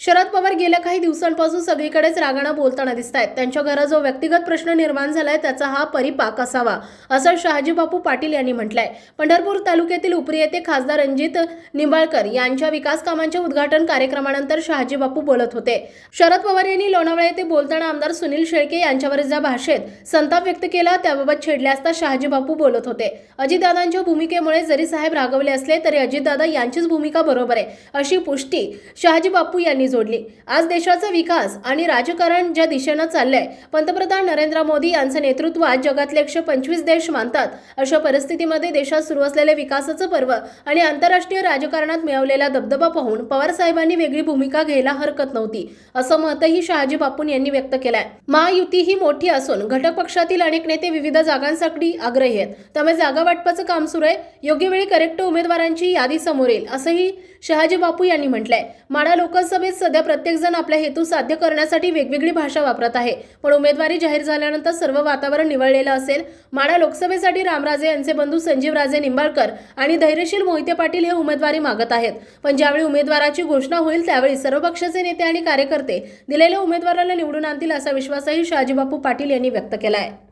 शरद पवार गेल्या काही दिवसांपासून सगळीकडेच रागानं बोलताना दिसत आहेत त्यांच्या घरात जो व्यक्तिगत प्रश्न निर्माण झालाय त्याचा हा परिपाक असावा असं शहाजी बापू पाटील यांनी म्हटलंय. पंढरपूर तालुक्यातील उपरी येथे खासदार रणजित निंबाळकर यांच्या विकास कामांच्या उद्घाटन कार्यक्रमानंतर शहाजी बापू बोलत होते. शरद पवार यांनी लोणावळा येथे बोलताना आमदार सुनील शेळके यांच्यावर ज्या भाषेत संताप व्यक्त केला त्याबाबत छेडले असता शहाजी बापू बोलत होते. अजितदादांच्या भूमिकेमुळे जरी साहेब रागवले असले तरी अजितदादा यांचीच भूमिका बरोबर आहे अशी पुष्टी शहाजी बापू यांनी जोडली. आज देशाचा विकास आणि राजकारण ज्या दिशेनं चाललंय पंतप्रधान नरेंद्र मोदी यांचं नेतृत्वात जगातले एकशे पंचवीस देश मानतात. अशा परिस्थितीमध्ये देशात सुरू असलेले विकासाचं पर्व आणि आंतरराष्ट्रीय राजकारणात मिळवलेला दबदबा पाहून पवार साहेबांनी वेगळी भूमिका घ्यायला हरकत नव्हती असं मतही शहाजी बापून यांनी व्यक्त केलंय. महायुती ही मोठी असून घटक पक्षातील अनेक नेते विविध जागांसाठी आग्रही आहेत. त्यामुळे जागा वाटपाचं काम सुरू आहे. योग्य वेळी करेक्ट उमेदवारांची यादी समोर येईल असंही शहाजी बापू यांनी म्हटलंय माडा लोकसभेत सध्या प्रत्येक जण आपला हेतू साध्य करण्यासाठी वेगवेगळी भाषा वापरत आहे. पण उमेदवारी जाहीर झाल्यानंतर सर्व वातावरण निवळलेलं असेल माडा लोकसभेसाठी रामराजे यांचे बंधू संजीवराजे निंबाळकर आणि धैर्यशील मोहिते पाटील हे उमेदवारी मागत आहेत. पण ज्यावेळी उमेदवाराची घोषणा होईल त्यावेळी सर्व पक्षाचे नेते आणि कार्यकर्ते दिलेल्या उमेदवाराला निवडून आणतील असा विश्वासही शहाजीबापू पाटील यांनी व्यक्त केला आहे